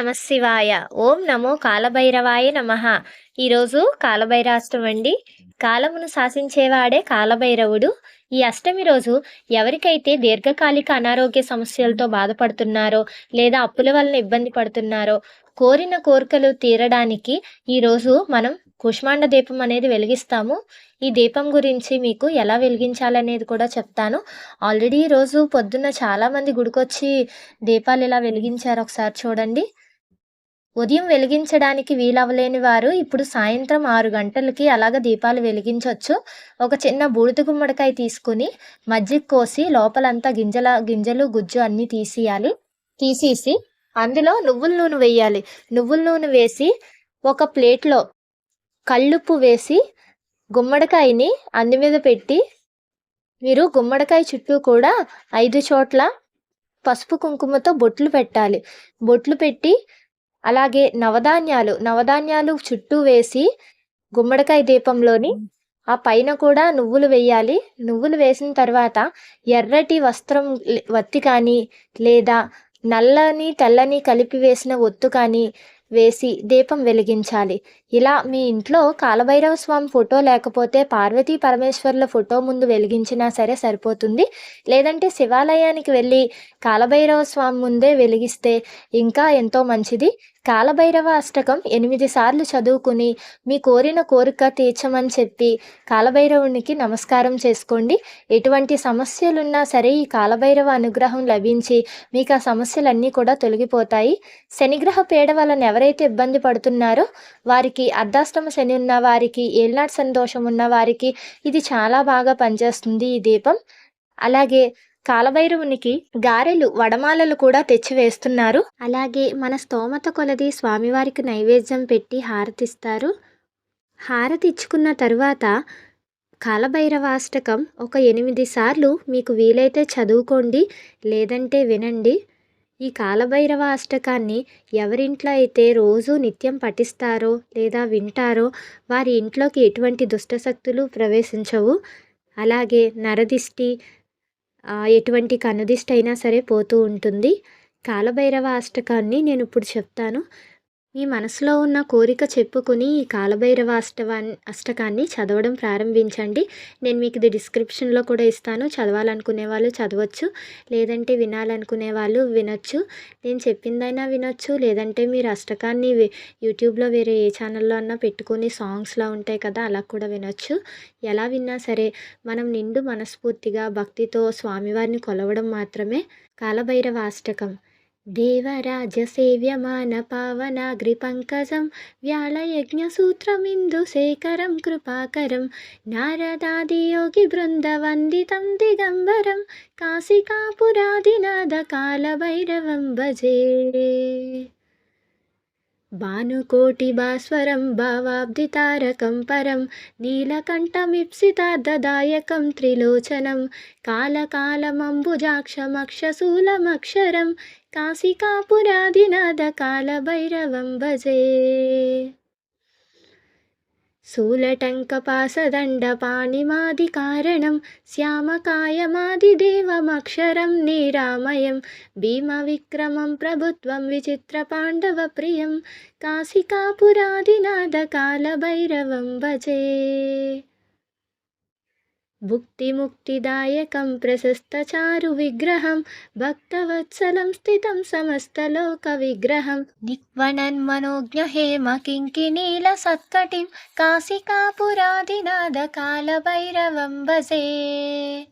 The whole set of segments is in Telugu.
నమశివాయ ఓం నమో కాలభైరవాయ నమ. ఈరోజు కాలభైరాష్టం అండి. కాలమును శాసించేవాడే కాలభైరవుడు. ఈ అష్టమి రోజు ఎవరికైతే దీర్ఘకాలిక అనారోగ్య సమస్యలతో బాధపడుతున్నారో లేదా అప్పుల వలన ఇబ్బంది పడుతున్నారో కోరిన కోరికలు తీరడానికి ఈరోజు మనం కుష్మాండ దీపం అనేది వెలిగిస్తాము. ఈ దీపం గురించి మీకు ఎలా వెలిగించాలనేది కూడా చెప్తాను. ఆల్రెడీ ఈరోజు పొద్దున్న చాలామంది గుడికొచ్చి దీపాలు ఇలా వెలిగించారు ఒకసారి చూడండి. ఉదయం వెలిగించడానికి వీలవ్వలేని వారు ఇప్పుడు సాయంత్రం ఆరు గంటలకి అలాగ దీపాలు వెలిగించవచ్చు ఒక చిన్న బూడిద గుమ్మడికాయ తీసుకుని మజ్జిగ కోసి లోపలంతా గింజల గింజలు గుజ్జు అన్నీ తీసేయాలి. తీసేసి అందులో నువ్వుల నూనె వేయాలి. నువ్వుల నూనె వేసి ఒక ప్లేట్లో కళ్ళుప్పు వేసి గుమ్మడికాయని అన్ని మీద పెట్టి మీరు గుమ్మడికాయ చుట్టూ కూడా ఐదు చోట్ల పసుపు కుంకుమతో బొట్లు పెట్టాలి. బొట్లు పెట్టి అలాగే నవధాన్యాలు నవధాన్యాలు చుట్టూ వేసి గుమ్మడికాయ దీపంలోని ఆ పైన కూడా నువ్వులు వేయాలి. నువ్వులు వేసిన తర్వాత ఎర్రటి వస్త్రం వత్తి కానీ లేదా నల్లని తెల్లని కలిపి వేసిన ఒత్తు కానీ వేసి దీపం వెలిగించాలి. ఇలా మీ ఇంట్లో కాలభైరవ స్వామి ఫోటో లేకపోతే పార్వతీ పరమేశ్వర్ల ఫోటో ముందు వెలిగించినా సరే సరిపోతుంది. లేదంటే శివాలయానికి వెళ్ళి కాలభైరవ స్వామి ముందే వెలిగిస్తే ఇంకా ఎంతో మంచిది. కాలభైరవ అష్టకం ఎనిమిది సార్లు చదువుకుని మీ కోరిన కోరిక తీర్చమని చెప్పి కాలభైరవునికి నమస్కారం చేసుకోండి. ఎటువంటి సమస్యలున్నా సరే ఈ కాలభైరవ అనుగ్రహం లభించి మీకు ఆ సమస్యలన్నీ కూడా తొలగిపోతాయి. శనిగ్రహ పీడ వలన ఎవరైతే ఇబ్బంది పడుతున్నారో వారికి అర్ధాష్టమ శని ఉన్న వారికి ఏళ్ళనాటి సంతోషం ఉన్న వారికి ఇది చాలా బాగా పనిచేస్తుంది ఈ దీపం. అలాగే కాలభైరవునికి గారెలు వడమాలలు కూడా తెచ్చి వేస్తున్నారు. అలాగే మన స్తోమత కొలది స్వామివారికి నైవేద్యం పెట్టి హారతిస్తారు. హారతి ఇచ్చుకున్న తరువాత కాలభైరవాష్టకం ఒక ఎనిమిది సార్లు మీకు వీలైతే చదువుకోండి లేదంటే వినండి. ఈ కాలభైరవ అష్టకాన్ని ఎవరింట్లో అయితే రోజు నిత్యం పఠిస్తారో లేదా వింటారో వారి ఇంట్లోకి ఎటువంటి దుష్టశక్తులు ప్రవేశించవు. అలాగే నరదిష్టి ఎటువంటి కనుదిష్టి అయినా సరే పోతూ ఉంటుంది. కాలభైరవ అష్టకాన్ని నేను ఇప్పుడు చెప్తాను. మీ మనసులో ఉన్న కోరిక చెప్పుకుని ఈ కాలభైరవ అష్టవాన్ని అష్టకాన్ని చదవడం ప్రారంభించండి. నేను మీకు ఇది డిస్క్రిప్షన్లో కూడా ఇస్తాను. చదవాలనుకునే వాళ్ళు చదవచ్చు. లేదంటే వినాలనుకునే వాళ్ళు వినొచ్చు. నేను చెప్పిందైనా వినొచ్చు. లేదంటే మీరు అష్టకాన్ని యూట్యూబ్లో వేరే ఏ ఛానల్లో అన్నా పెట్టుకొని సాంగ్స్లా ఉంటాయి కదా అలా కూడా వినొచ్చు. ఎలా విన్నా సరే మనం నిండు మనస్ఫూర్తిగా భక్తితో స్వామివారిని కొలవడం మాత్రమే కాలభైరవ అష్టకం. देवराजसेव्यमानपावनाग्रिपङ्कजं व्यालयज्ञसूत्रमिन्दुशेखरं कृपाकरं नारदादियोगिवृन्दवन्दितं दिगम्बरं काशिकापुरादिनाथकालभैरवं भजे भानुकोटिभास्वरं भावाब्धितारकं परं नीलकण्ठमीप्सितार्धदायकं त्रिलोचनं कालकालमम्बुजाक्षमक्षशूलमक्षरं काशिकापुरादिनाथकालभैरवं भजे शूलटङ्कपासदण्डपाणिमादिकारणं श्यामकायमादिदेवमक्षरं निरामयं भीमविक्रमं प्रभुत्वं विचित्रपाण्डवप्रियं काशिकापुरादिनाथकालभैरवं भजे भुक्तिमुक्तिदायकं प्रशस्तचारुविग्रहं भक्तवत्सलं स्थितं समस्तलोकविग्रहं। निक्वणन्मनोज्ञहेमकिङ्किणीलसत्कटिं काशिकापुरादिनाथकालभैरवं भजे।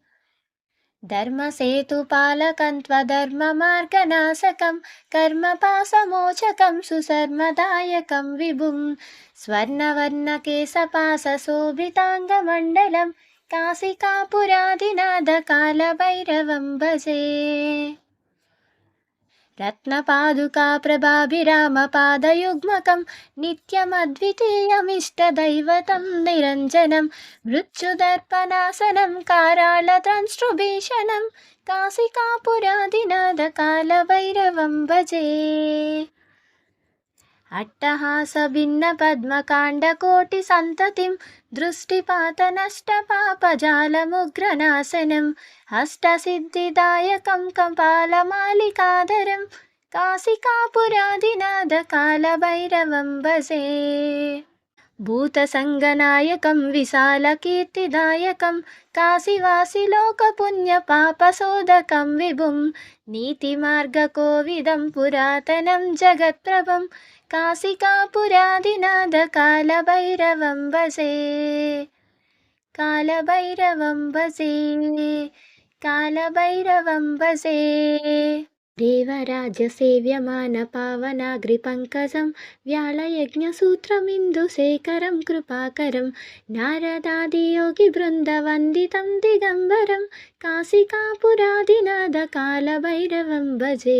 धर्मसेतुपालकं त्वधर्ममार्गनाशकं कर्मपाशमोचकं सुशर्मदायकं विभुं। स्वर्णवर्णकेशपाशशोभिताङ्गमण्डलं काशिकापुरादिनाथकालभैरवं भजे। रत्नपादुकाप्रभाभिरामपादयुग्मकं नित्यमद्वितीयमिष्टदैवतं निरञ्जनं मृत्युदर्पणासनं काराळत्रंष्ट्रुभीषणं काशिकापुरादिनाथकालभैरवं भजे अट्टहासभिन्नपद्मकाण्डकोटिसन्ततिं दृष्टिपातनष्टपापजालमुग्रनाशनं हष्टसिद्धिदायकं कपालमालिकादरं काशिकापुरादिनादकालभैरवम्बसे ഭൂതസംഗനായകം വിശാലകീർത്തിദായകം കാശിവാസി കാശിവാസിലോകപുണ്യപാപസോദകം വിഭും നീതിമാർഗകോവിദം പുരാതനം ജഗത്പ്രഭം കാശികാപുരാതിനാഥ കാലഭൈരവം വസേ കാലഭൈരവം വസേ കാലഭൈരവം വസേ. भजे देवराजसेव्यमानपावनाग्रिपङ्कजं व्याळयज्ञसूत्रमिन्दुशेखरं कृपाकरं नारदादियोगिवृन्दवन्दितं दिगम्बरं काशिकापुरादिनादकालभैरवं भजे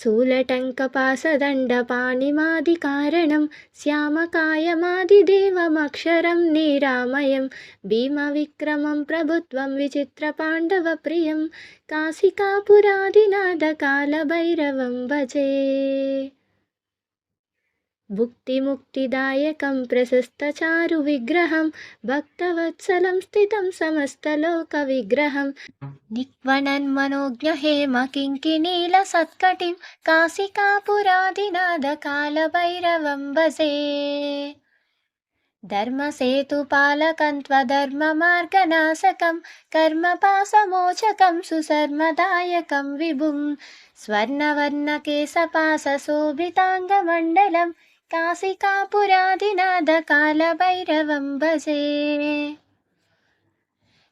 भजे शूलटङ्कपासदण्डपाणिमादिकारणं श्यामकायमादिदेवमक्षरं निरामयं भीमविक्रमं प्रभुत्वं विचित्रपाण्डवप्रियं काशिकापुरादिनादकालभैरवं भजे भुक्तिमुक्तिदायकं प्रशस्तचारुविग्रहं भक्तवत्सलं स्थितं समस्तलोकविग्रहं निक्वणन्मनोज्ञहेमकिङ्किणीलसत्कटिं काशिकापुरादिनादकालभैरवं भजे धर्मसेतुपालकं त्वधर्ममार्गनाशकं कर्मपाशमोचकं सुशर्मदायकं विभुं स्वर्णवर्णकेशपाशशोभिताङ्गमण्डलं काशिकापुरादिनादकालभैरवं भजे।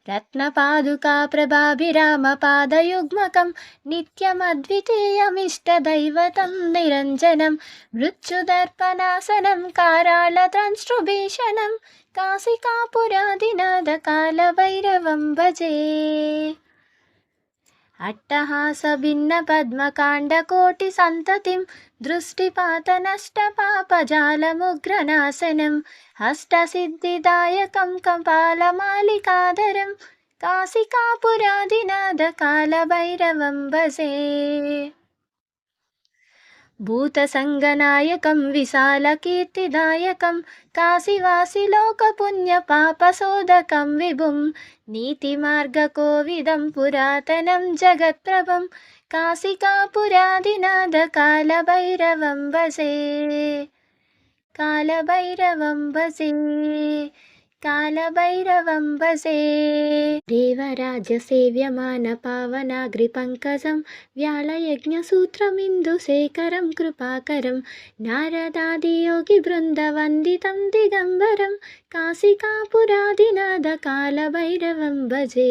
रत्नपादुकाप्रभाभिरामपादयुग्मकं नित्यमद्वितीयमिष्टदैवतं निरञ्जनं मृत्युदर्पणासनं काराळत्रंष्ट्रुभीषणं काशिकापुरादिनादकालभैरवं भजे అట్టహాస భిన్న పద్మకాండ కోటి సంతతిం దృష్టిపాత నష్ట పాపజాలముగ్రనాశనం అష్టసిద్ధిదాయకం కంపాలమాలికాధరం కాశికాపురాదినాథ కాలభైరవం భజే. ഭൂതസംഗനായകം വിശാലകീർത്തിദായകം കാശിവാസി ലോകപുണ്യ പാപസോദകം വിഭും നീതിമാർഗകോവിദം പുരാതനം ജഗത്പ്രഭം കാശികാപുരാദിനാഥ കാലഭൈരവം വസേ കാലഭൈരവം വസേ भजे देवराजसेव्यमानपावनाग्रिपङ्कजं व्याळयज्ञसूत्रमिन्दुशेखरं कृपाकरं नारदादियोगिवृन्दवन्दितं दिगम्बरं काशिकापुरादिनादकालभैरवं भजे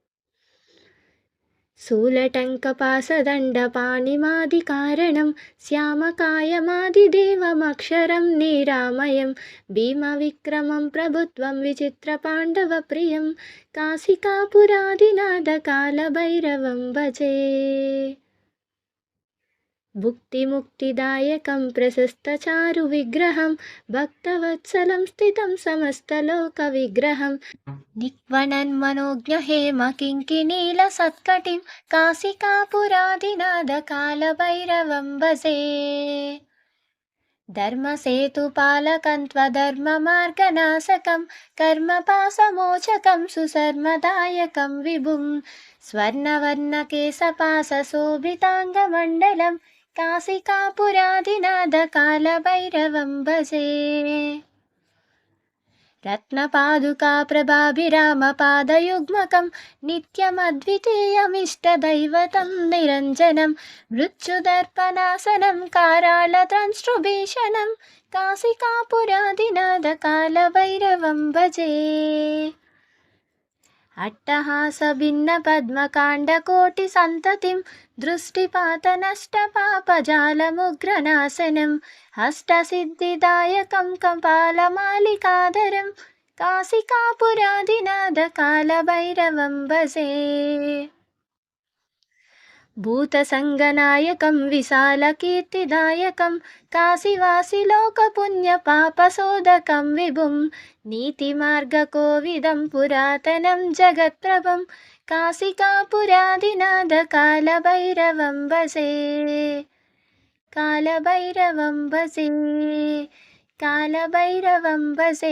भजे शूलटङ्कपासदण्डपाणिमादिकारणं श्यामकायमादिदेवमक्षरं निरामयं भीमविक्रमं प्रभुत्वं विचित्रपाण्डवप्रियं काशिकापुरादिनादकालभैरवं भजे भुक्तिमुक्तिदायकं प्रशस्तचारुविग्रहं भक्तवत्सलं स्थितं समस्तलोकविग्रहं। निक्वणन्मनोज्ञहेमकिङ्किणीलसत्कटिं काशिकापुरादिनादकालभैरवं भजे। धर्मसेतुपालकं त्वधर्ममार्गनाशकं कर्मपाशमोचकं सुशर्मदायकं विभुं। स्वर्णवर्णकेशपाशशोभिताङ्गमण्डलं काशिकापुरादिनादकालभैरवं भजे। रत्नपादुकाप्रभाभिरामपादयुग्मकं नित्यमद्वितीयमिष्टदैवतं निरञ्जनं मृत्युदर्पणासनं काराळत्रंष्ट्रुभीषणं काशिकापुरादिनादकालभैरवं भजे అట్టహాస భిన్న పద్మకాండ కోటి సంతతిం దృష్టిపాత నష్ట పాపజాలముగ్రనాశనం అష్టసిద్ధిదాయకం కపాలమాలికాధరం కాశికాపురాదినాథ కాలభైరవం భజే. ഭൂതസംഗനായകം വിശാലകീർത്തിദായകം കാശിവാസിലോകപുണ്യപാപസോദകം വിഭും നീതിമാർഗകോവിദം പുരാതനം ജഗത്പ്രഭം കാശികാപുരാധിനാഥകാലഭൈരവം വസേ കാലഭൈരവം വസേ भजे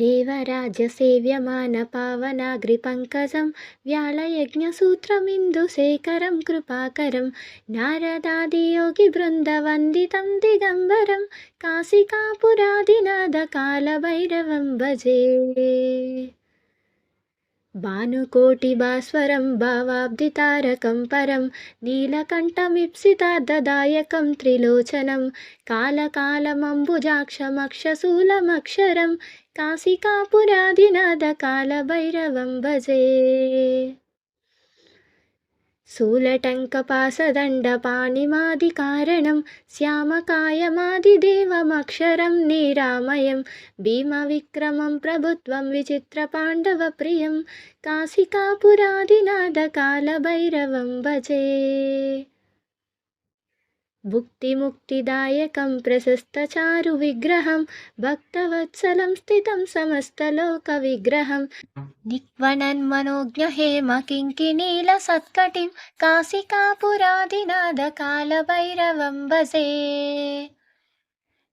देवराज्यसेव्यमानपावनाग्रिपङ्कजं व्यालयज्ञसूत्रमिन्दुशेखरं कृपाकरं नारदादियोगिवृन्दवन्दितं दिगम्बरं काशिकापुरादिनादकालभैरवं भजे భానుకోటి భాస్వరం భావాబ్ది తారకం పరం నీలకంఠమిప్సితార్థదాయకం త్రిలోచనం కాలకాలమంబుజాక్షమక్షశూలమక్షరం కాశికాపురాదినాథ కాలభైరవం భజే भजे शूलटङ्कपासदण्डपाणिमादिकारणं श्यामकायमादिदेवमक्षरं निरामयं भीमविक्रमं प्रभुत्वं विचित्रपाण्डवप्रियं काशिकापुरादिनादकालभैरवं भजे भुक्तिमुक्तिदायकं प्रशस्तचारुविग्रहं भक्तवत्सलं स्थितं समस्तलोकविग्रहं। निक्वणन्मनोज्ञहेमकिङ्किणीलसत्कटिं काशिकापुरादिनादकालभैरवं भजे।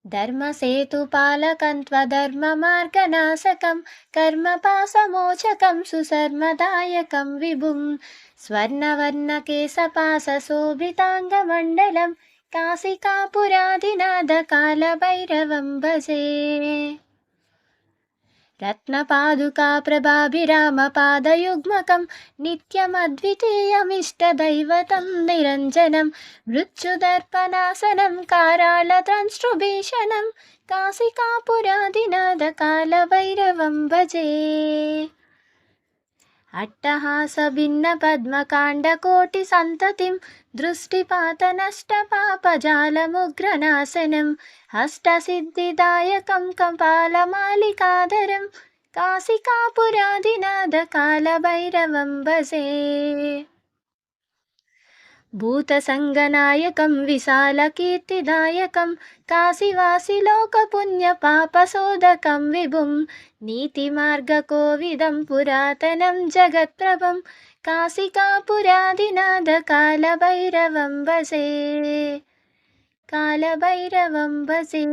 धर्मसेतुपालकं त्वधर्ममार्गनाशकं कर्मपाशमोचकं सुशर्मदायकं विभुं। स्वर्णवर्णकेशपाशशोभिताङ्गमण्डलं काशिकापुरादिनादकालभैरवं भजे। रत्नपादुकाप्रभाभिरामपादयुग्मकं नित्यमद्वितीयमिष्टदैवतं निरञ्जनं मृत्युदर्पणासनं काराळत्रंष्ट्रुभीषणं काशिकापुरादिनादकालभैरवं भजे अट्टहासभिन्नपद्मकाण्डकोटिसन्ततिं दृष्टिपातनष्टपापजालमुग्रनाशनं हष्टसिद्धिदायकं कपालमालिकाधरं काशिकापुरादिनादकालभैरवम्बसे ഭൂതസംഗനായകം വിശാലകീർത്തിദായകം കാശിവാസിലോകപുണ്യപാപസോദകം വിഭും നീതിമാർഗകോവിദം പുരാതനം ജഗത്പ്രഭം കാശികാപുരാതിനാഥകാലഭൈരവം വസേ കാലഭൈരവം വസേ.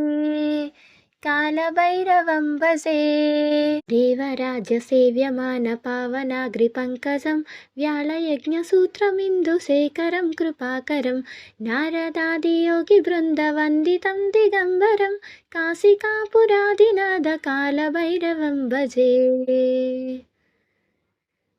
कालभैरवं भजे देवराज्यसेव्यमानपावनाग्रिपङ्कजं व्यालयज्ञसूत्रमिन्दुशेखरं कृपाकरं नारदादियोगिवृन्दवन्दितं दिगम्बरं काशिकापुरादिनादकालभैरवं भजे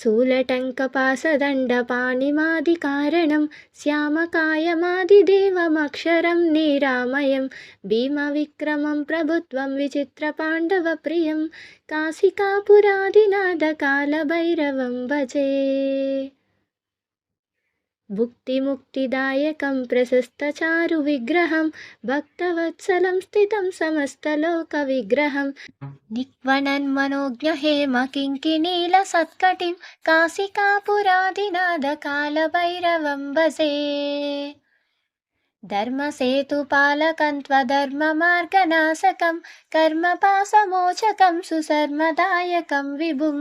भजे शूलटङ्कपासदण्डपाणिमादिकारणं श्यामकायमादिदेवमक्षरं निरामयं भीमविक्रमं प्रभुत्वं विचित्रपाण्डवप्रियं काशिकापुरादिनादकालभैरवं भजे भुक्तिमुक्तिदायकं प्रशस्तचारुविग्रहं भक्तवत्सलं स्थितं समस्तलोकविग्रहं निक्वणन्मनोज्ञहेमकिङ्किणीलसत्कटिं काशिकापुरादिनादकालभैरवं भजे धर्मसेतुपालकं त्वधर्ममार्गनाशकं कर्मपाशमोचकं सुशर्मदायकं विभुं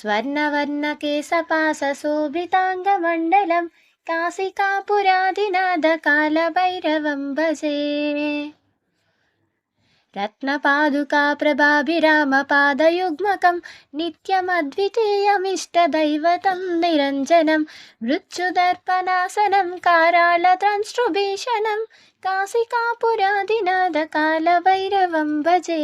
स्वर्णवर्णकेशपाशशोभिताङ्गमण्डलं काशिकापुरादिनादकालभैरवं भजे रत्नपादुकाप्रभाभिरामपादयुग्मकं नित्यमद्वितीयमिष्टदैवतं निरञ्जनं मृत्युदर्पणासनं काराळत्रंष्ट्रुभीषणं काशिकापुरादिनादकालभैरवं भजे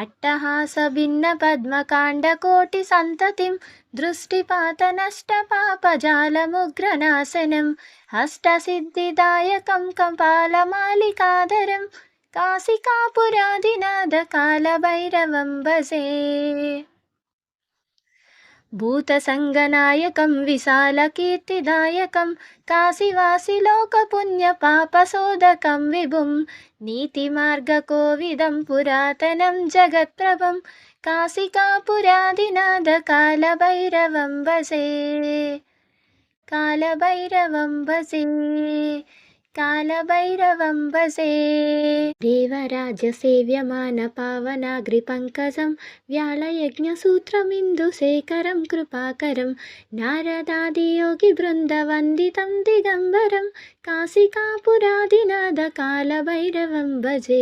अट्टहासभिन्नपद्मकाण्डकोटिसन्ततिं दृष्टिपातनष्टपापजालमुग्रनाशनं हस्तसिद्धिदायकं कपालमालिकाधरं काशिकापुरादिनाथकालभैरवं भजे ഭൂതസംഗനായകം വിശാലകീർത്തിദായകം കാശിവാസിലോകപുണ്യപാപസോദകം വിഭും നീതിമാർഗകോവിദം പുരാതനം ജഗത്പ്രഭം കാശികാപുരാതിനാഥ കാലഭൈരവം വസേ കാലഭൈരവം വസേ. भजे देवराजसेव्यमानपावनाग्रिपङ्कजं व्यालयज्ञसूत्रमिन्दुशेखरं कृपाकरं नारदादियोगिवृन्दवन्दितं दिगम्बरं काशिकापुरादिनाथकालभैरवं भजे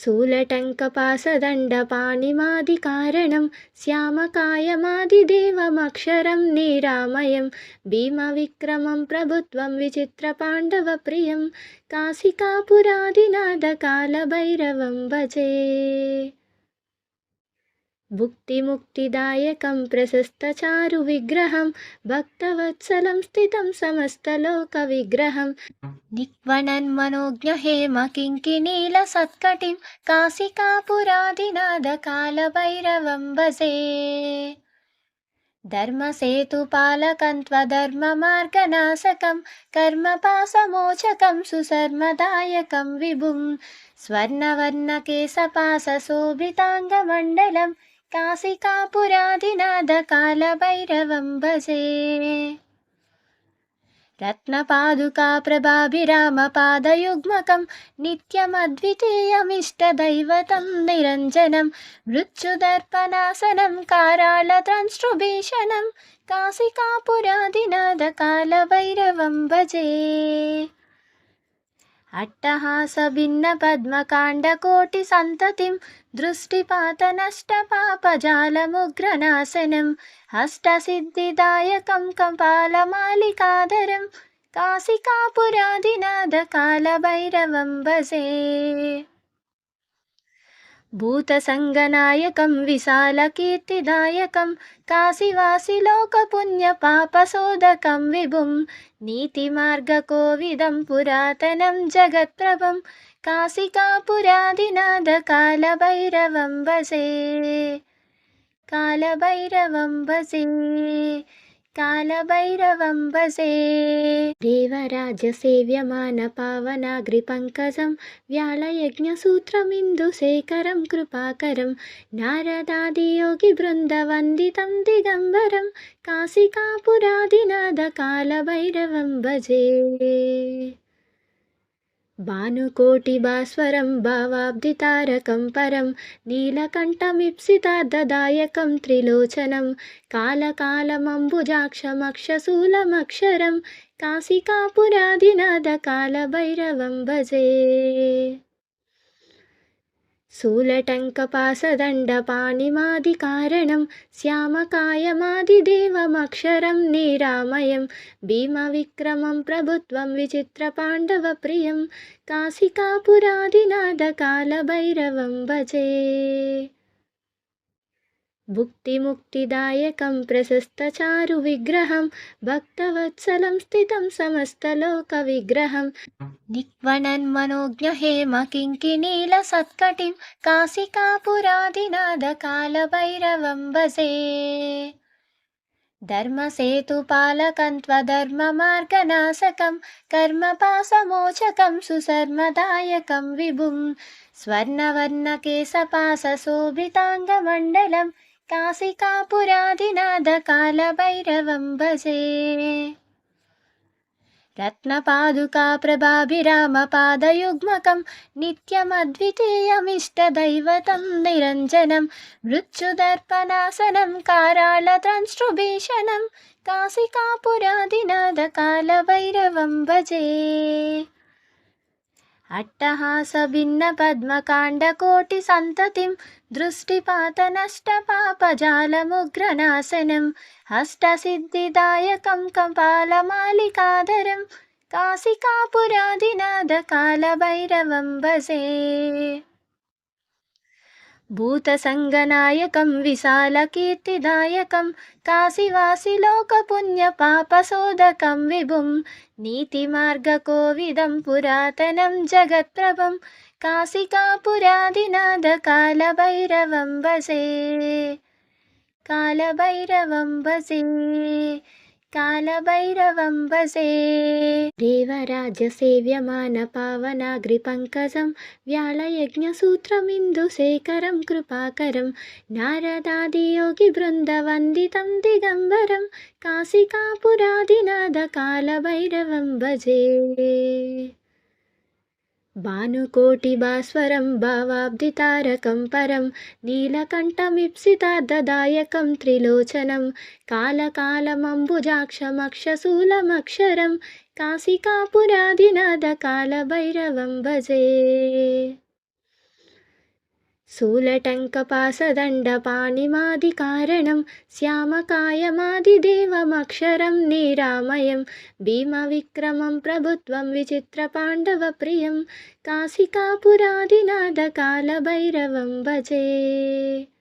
भजे शूलटङ्कपासदण्डपाणिमादिकारणं श्यामकायमादिदेवमक्षरं निरामयं भीमविक्रमं प्रभुत्वं विचित्रपाण्डवप्रियं काशिकापुरादिनाथकालभैरवं भजे भुक्तिमुक्तिदायकं प्रशस्तचारुविग्रहं भक्तवत्सलं स्थितं समस्तलोकविग्रहं। निक्वणन्मनोज्ञहेमकिङ्किनीलसत्कटिं काशिकापुरादिनाथकालभैरवं भजे। धर्मसेतुपालकं त्वधर्ममार्गनाशकं कर्मपाशमोचकं सुधर्मदायकं विभुं। स्वर्णवर्णकेशपाशशोभिताङ्गमण्डलं काशिकापुरादिनाथकालभैरवं भजे। रत्नपादुकाप्रभाभिरामपादयुग्मकं नित्यमद्वितीयमिष्टदैवतं निरञ्जनं मृत्युदर्पणासनं काराळत्रंष्ट्रुभीषणं काशिकापुरादिनाथकालभैरवं भजे అట్టహాస భిన్న పద్మకాండ కోటి సంతతిం దృష్టిపాత నష్ట పాపజాలముగ్రనాశనం అష్టసిద్ధిదాయకం కపాలమాలికాధరం కాశికాపురాదినాథ కాలభైరవం భజే ഭൂതസംഗനായകം വിശാലകീർത്തിദായകം കാശിവാസി ലോകപുണ്യപാപസോദകം വിഭും നീതിമാർഗകോവിദം പുരാതനം ജഗത്പ്രഭം കാശികാപുരാധിനാഥകാലഭൈരവം വസേ കാലഭൈരവം വസേ भजे देवराजसेव्यमानपावनाग्रिपङ्कजं व्यालयज्ञसूत्रमिन्दुशेखरं कृपाकरं नारदादियोगिवृन्दवन्दितं दिगम्बरं काशिकापुरादिनाथकालभैरवं भजे భానుకోటి బాస్వరం భావాబ్ది తారకం పరం నీలకంఠమిప్సితార్థదాయకం త్రిలోచనం కాలకాలమంబుజాక్షమక్షశూలమక్షరం కాశికాపురాదినాథ కాలభైరవం భజే भजे शूलटङ्कपासदण्डपाणिमादिकारणं श्यामकायमादिदेवमक्षरं निरामयं भीमविक्रमं प्रभुत्वं विचित्रपाण्डवप्रियं काशिकापुरादिनाथकालभैरवं भजे भुक्तिमुक्तिदायकं प्रशस्तचारुविग्रहं भक्तवत्सलं स्थितं समस्तलोकविग्रहं। निक्वणन्मनोज्ञहेमकिङ्किनीलसत्कटिं काशिकापुरादिनाथकालभैरवं भजे। धर्मसेतुपालकं त्वधर्ममार्गनाशकं कर्मपाशमोचकं सुधर्मदायकं विभुं। स्वर्णवर्णकेशपाशशोभिताङ्गमण्डलं ुकाप्रभाभिरामपादयुग्मकं नित्यमद्वितीयमिष्टदैवतं निरञ्जनं मृत्युदर्पणासनं कारालतंष्टुभीषणं कासिकापुरादिनादकालभैरवं भजे। अट्टहासभिन्नपद्मकाण्डकोटिसन्ततिं దృష్టిపాత నష్ట పాపజాలముగ్రనాశనం హస్తసిద్ధిదాయకం కంపాలమాలికాధరం కాశికాపురాదినాథ కాలభైరవం భజే. భూతసంగనాయకం విశాలకీర్తిదాయకం. కాశీవాసిలోకపుణ్యపాపశోధకం విభుం. నీతిమార్గకోవిదం పురాతనం జగత్ప్రభం. కాశికాపురాదినాథ కాలభైరవం భజే కాలభైరవం భజే కాలభైరవం భజే దేవరాజ్య సేవ్యమాన పావనాగ్రి పంకజం వ్యాళయజ్ఞసూత్రమిందుశేఖరం కృపాకరం నారదాదియోగి భానుకోటిభాస్వరం దిగంబరం భావాబ్దితారకం పరం నీలకంఠమిప్సితార్థదాయకం త్రిలోచనం కాలకాలమంబుజాక్షమక్షశూలమక్షరం కాశికాపురాదినాథ కాలభైరవం భజే सूलटङ्कपासदण्डपाणिमादिकारणं श्यामकायमादिदेवमक्षरं निरामयं भीमविक्रमं प्रभुत्वं विचित्रपाण्डवप्रियं काशिकापुरादिनादकालभैरवं भजे।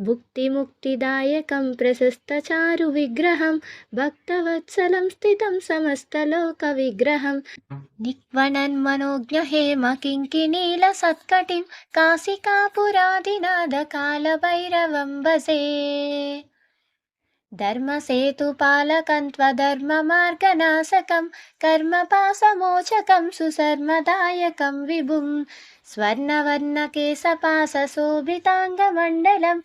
भुक्तिमुक्तिदायकं प्रशस्तचारुविग्रहं भक्तवत्सलं स्थितं समस्तलोकविग्रहं। दिक्वनन्मनोज्ञहेम किङ्किनीलसत्कटिं काशिकापुरादिनादकालभैरवं भजे। धर्मसेतुपालकं त्वधर्ममार्गनाशकं कर्मपाशमोचकं सुसर्मदायकं विभुं। स्वर्णवर्णकेशपाशोभिताङ्गमण्डलम्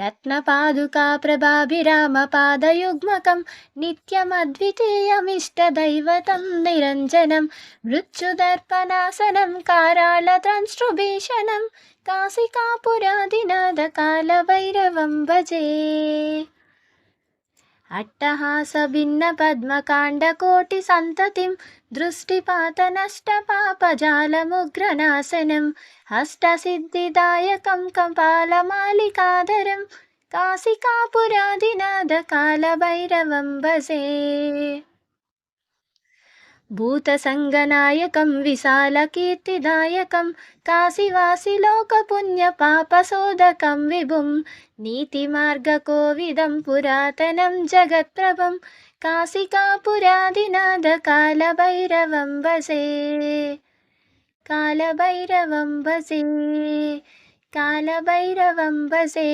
रत्नपादुकाप्रभाभिरामपादयुग्मकं नित्यमद्वितीयमिष्टदैवतं निरञ्जनं मृत्युदर्पनासनं कारालंसृभीषणं कासिकापुरादिनादकालभैरवं भजे। अट्टहासभिन्नपद्मकाण्डकोटिसन्ततिं దృష్టిపాత నష్ట పాపజాలముగ్రనాశనం హస్తసిద్ధిదాయకం కంపాలమాలికాధరం కాశికాపురాదినాథ కాలభైరవం భజే భూతసంగనాయకం విశాలకీర్తిదాయకం కాశీవాసిలోకపుణ్యపాపశోధకం విభుం. నీతిమార్గకోవిదం పురాతనం జగత్ప్రభం. कासिकापुरादिनादकालभैरवं वसे। कालभैरवं वसे। कालभैरवं वसे।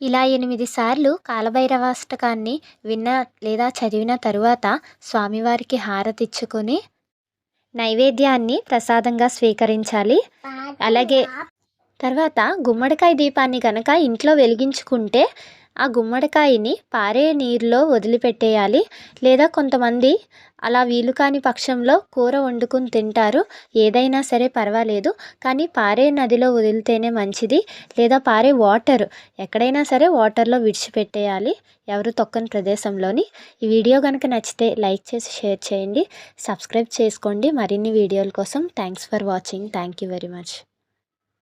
ఇలా ఎనిమిది సార్లు కాలభైరవాష్టకాన్ని విన్న లేదా చదివిన తరువాత స్వామివారికి హారతిచ్చుకొని నైవేద్యాన్ని ప్రసాదంగా స్వీకరించాలి. అలాగే తర్వాత గుమ్మడికాయ దీపాన్ని కనుక ఇంట్లో వెలిగించుకుంటే ఆ గుమ్మడికాయని పారే నీరులో వదిలిపెట్టేయాలి. లేదా కొంతమంది అలా వీలు కాని పక్షంలో కూర వండుకుని తింటారు. ఏదైనా సరే పర్వాలేదు. కానీ పారే నదిలో వదిలితేనే మంచిది. లేదా పారే వాటర్. ఎక్కడైనా సరే వాటర్లో విడిచిపెట్టేయాలి. ఎవరు తొక్కని ప్రదేశంలోని. ఈ వీడియో కనుక నచ్చితే లైక్ చేసి షేర్ చేయండి. సబ్స్క్రైబ్ చేసుకోండి. మరిన్ని వీడియోల కోసం thanks for watching. Thank you very much.